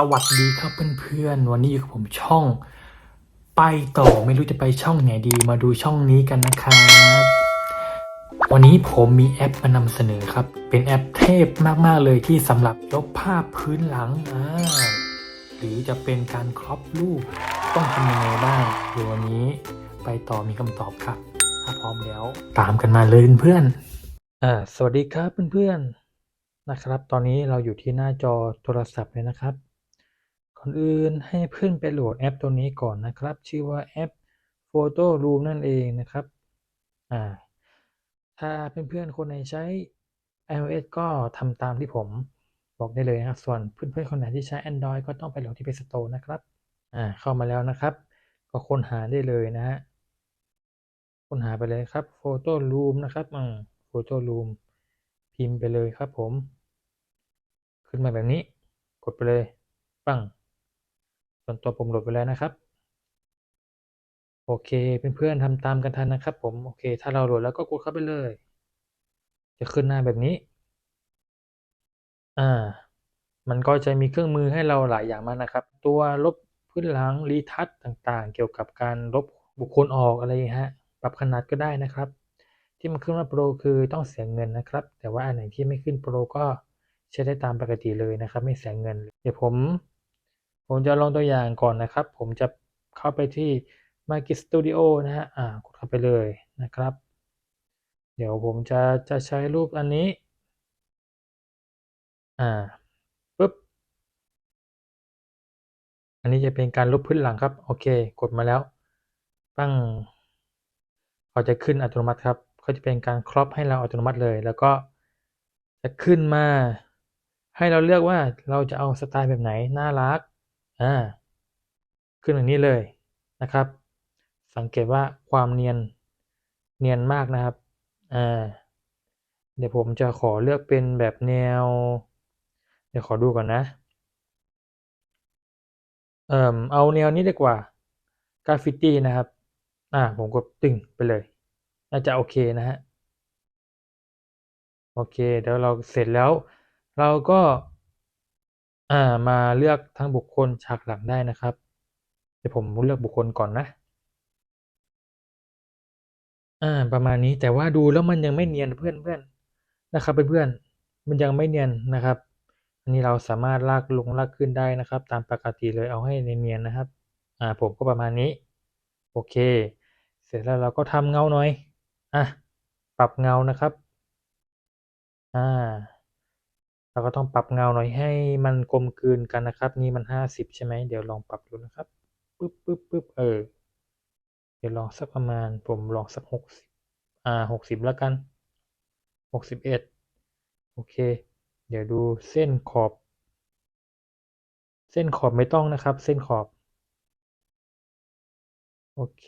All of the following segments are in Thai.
สวัสดีครับเพื่อนๆ วันนี้อยู่กับผมช่อง ไปต่อไม่รู้จะไปช่องไหนดีมาดูช่องนี้กันนะครับ วันนี้ผมมีแอปมานำเสนอครับ เป็นแอปเทพมากๆเลยที่สำหรับลบภาพพื้นหลังอ่าหรือจะเป็นการครอปรูปต้องทำยังไงบ้างเดี๋ยววันนี้ไปต่อมีคำตอบครับ ถ้าพร้อมแล้วตามกันมาเลยเพื่อนๆอ่าสวัสดีครับเพื่อนๆนะครับ ตอนนี้เราอยู่ที่หน้าจอโทรศัพท์เลยนะครับ อนอื่นให้เพื่อนไปโหลดแอปตัวนี้ก่อนนะครับ ชื่อว่าแอป Photo Room นั่นเองนะครับอ่าถ้าเพื่อนๆคนไหนใช้ iOS ก็ทำตามที่ผมบอกได้เลยนะครับส่วนเพื่อนๆคนไหนที่ใช้ Android ก็ต้องไปโหลดที่ Play Store นะครับอ่าเข้ามาแล้วนะครับ ก็ค้นหาได้เลยนะฮะค้นหาไปเลยครับ Photo Room นะครับอืม Photo Room พิมพ์ไปเลยครับผม ขึ้นมาแบบนี้กดไปเลย ปั้ง ส่วนตัวผมโหลดไปแล้วนะครับ โอเคเพื่อนๆทำตามกันทันนะครับ ผมโอเค ถ้าเราโหลดแล้วก็กดเข้าไปเลย จะขึ้นหน้าแบบนี้ อ่า มันก็จะมีเครื่องมือให้เราหลายอย่างมากนะครับ ตัวลบพื้นหลังรีทัชต่างๆ เกี่ยวกับการลบบุคคลออกอะไรฮะปรับขนาดก็ได้นะครับ ที่มันขึ้นว่าโปรคือต้องเสียเงินนะครับ แต่ว่าอันไหนที่ไม่ขึ้นโปรก็ใช้ได้ตามปกติเลยนะครับ ไม่เสียเงิน เดี๋ยวผม ผมจะลองตัวอย่างก่อนนะครับ ผมจะเข้าไปที่ Magic Studio นะฮะ อ่ากดเข้าไปเลยนะครับ เดี๋ยวผมจะจะใช้รูปอันนี้ อ่าปึ๊บ อันนี้จะเป็นการลบพื้นหลังครับ โอเค กดมาแล้ว ตั้งเขาจะขึ้นอัตโนมัติครับเขาจะเป็นการครอปให้เราอัตโนมัติเลย แล้วก็จะขึ้นมา ให้เราเลือกว่าเราจะเอาสไตล์แบบไหน น่ารัก อ่าขึ้นอย่างนี้เลยนะครับ สังเกตว่าความเนียนเนียนมากนะครับอ่าเดี๋ยวผมจะขอเลือกเป็นแบบแนว เดี๋ยวขอดูก่อนนะเอ่อเอาแนวนี้ดีกว่ากราฟฟิตี้นะครับ อ่า ผมกดตึงไปเลย น่าจะโอเคนะฮะ โอเค เดี๋ยวเราเสร็จแล้ว เราก็ อ่า มาเลือกทั้งบุคคลฉากหลังได้นะครับ เดี๋ยวผมเลือกบุคคลก่อนนะ อ่า ประมาณนี้แต่ว่าดูแล้วมันยังไม่เนียนเพื่อนๆนะครับเพื่อนๆมันยังไม่เนียนนะครับ อันนี้เราสามารถลากลงลากขึ้นได้นะครับ ตามปกติเลยเอาให้เนียนๆนะครับ อ่า ผมก็ประมาณนี้ โอเค เสร็จแล้วเราก็ทำเงาหน่อย อะ ปรับเงานะครับ อ่า เราก็ต้องปรับเงาหน่อยให้มันกลมกลืนกันนะครับ นี่มันห้าสิบใช่ไหมเดี๋ยวลองปรับดูนะครับปึ๊บปึ๊บปึ๊บเออ เดี๋ยวลองสักประมาณ ผมลองสักหกสิบอ่าหกสิบแล้วกันหกสิบเอ็ดโอเค เดี๋ยวดูเส้นขอบ เส้นขอบไม่ต้องนะครับ เส้นขอบ โอเค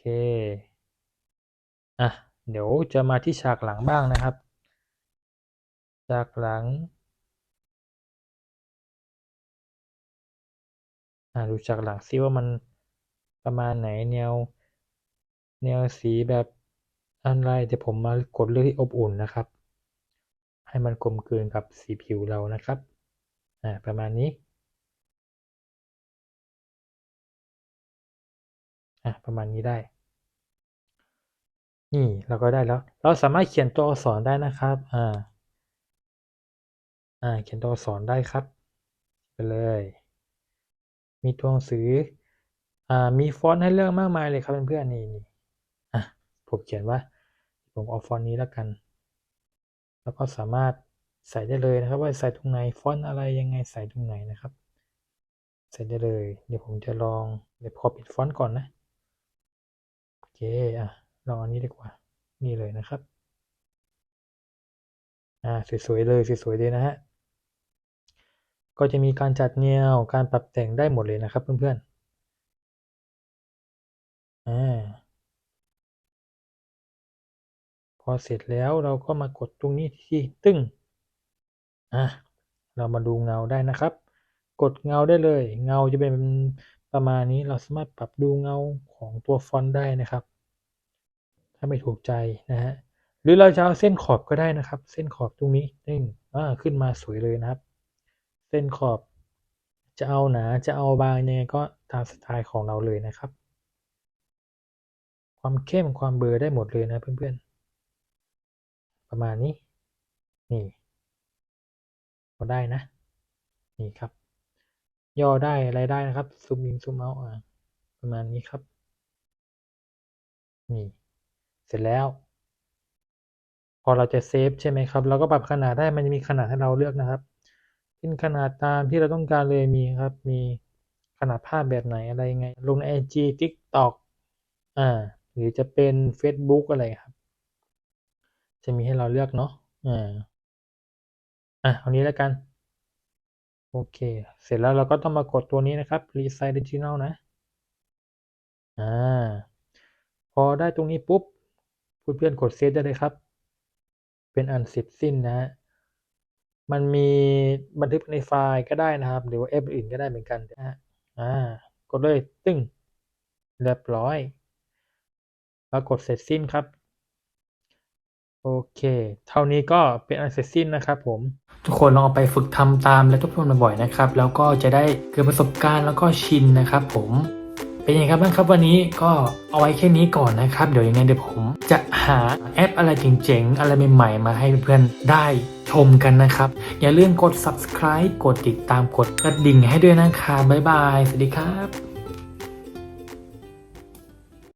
อะ เดี๋ยวจะมาที่ฉากหลังบ้างนะครับ ฉากหลัง ดูฉากหลังซิว่ามันประมาณไหนแนว แนวสีแบบอะไรเดี๋ยวผมมากดเลือกที่อบอุ่นนะครับ ให้มันกลมกลืนกับสีผิวเรานะครับอ่าประมาณนี้อะประมาณนี้ได้ นี่เราก็ได้แล้ว เราสามารถเขียนตัวอักษรได้นะครับอ่าอ่าเขียนตัวอักษรได้ครับ ไปเลย มีตัวหนังสืออ่ามีฟอนต์ให้เลือกมากมายเลยครับเพื่อนๆนี่นี่อะผมเขียนว่าผมเอาฟอนต์นี้แล้วกัน แล้วก็สามารถใส่ได้เลยนะครับว่าใส่ตรงไหนฟอนต์อะไรยังไงใส่ตรงไหนนะครับ ใส่ได้เลย เดี๋ยวผมจะลองเดี๋ยวพอปิดฟอนต์ก่อนนะโอเคอะลองอันนี้ดีกว่า นี่เลยนะครับ อ่าสวยๆเลยสวยๆเลยนะฮะ ก็จะมีการจัดแนวการปรับแต่งได้หมดเลยนะครับเพื่อนๆอพอเสร็จแล้วเราก็มากดตรงนี้ที่ตึ้งอะเรามาดูเงาได้นะครับ กดเงาได้เลย เงาจะเป็นประมาณนี้เราสามารถปรับดูเงาของตัวฟอนต์ได้นะครับ ถ้าไม่ถูกใจนะฮะหรือเราจะเอาเส้นขอบก็ได้นะครับ เส้นขอบตรงนี้ตึ้งอ่าขึ้นมาสวยเลยนะครับ เส้นขอบ จะเอาหนาจะเอาบางยังไงก็ตามสไตล์ของเราเลยนะครับ ความเข้มความเบลอได้หมดเลยนะเพื่อนๆ ประมาณนี้ นี่พอได้นะ นี่ครับ ย่อได้อะไรได้นะครับซูมอินซูมเอาอะประมาณนี้ครับ นี่ เสร็จแล้ว พอเราจะเซฟใช่ไหมครับ เราก็ปรับขนาดได้มันจะมีขนาดให้เราเลือกนะครับ เป็นขนาดตามที่เราต้องการเลยมีครับ มีขนาดภาพแบบไหนอะไรยังไง ลงใน IG TikTok อ่า หรือจะเป็น Facebook อะไรครับ จะมีให้เราเลือกเนาะ อ่า อะเอานี้แล้วกัน โอเค เสร็จแล้วเราก็ต้องมากดตัวนี้นะครับ Resize Original นะ อ่า พอได้ตรงนี้ปุ๊บเพื่อนๆกดเซฟได้เลยครับ เป็นอันเสร็จสิ้นนะฮะ มันมีบันทึกในไฟล์ก็ได้นะครับ หรือว่าแอปอื่นก็ได้เหมือนกันนะฮะอ่ากดเลยตึ้งเรียบร้อยแล้วกดเสร็จสิ้นครับ โอเค เท่านี้ก็เป็นอันเสร็จสิ้นนะครับผม ทุกคนลองไปฝึกทำตามและทบทวนบ่อยๆนะครับ แล้วก็จะได้เกิดประสบการณ์แล้วก็ชินนะครับ ผมเป็นยังไงครับบ้างครับวันนี้ก็เอาไว้แค่นี้ก่อนนะครับ เดี๋ยวยังไงเดี๋ยวผม จะหาแอปอะไรเจ๋งๆอะไรใหม่ๆมาให้เพื่อนๆได้ ชมกันนะครับ อย่าลืมกด subscribe กดติดตามกดกระดิ่งให้ด้วยนะครับบ๊ายบาย สวัสดีครับ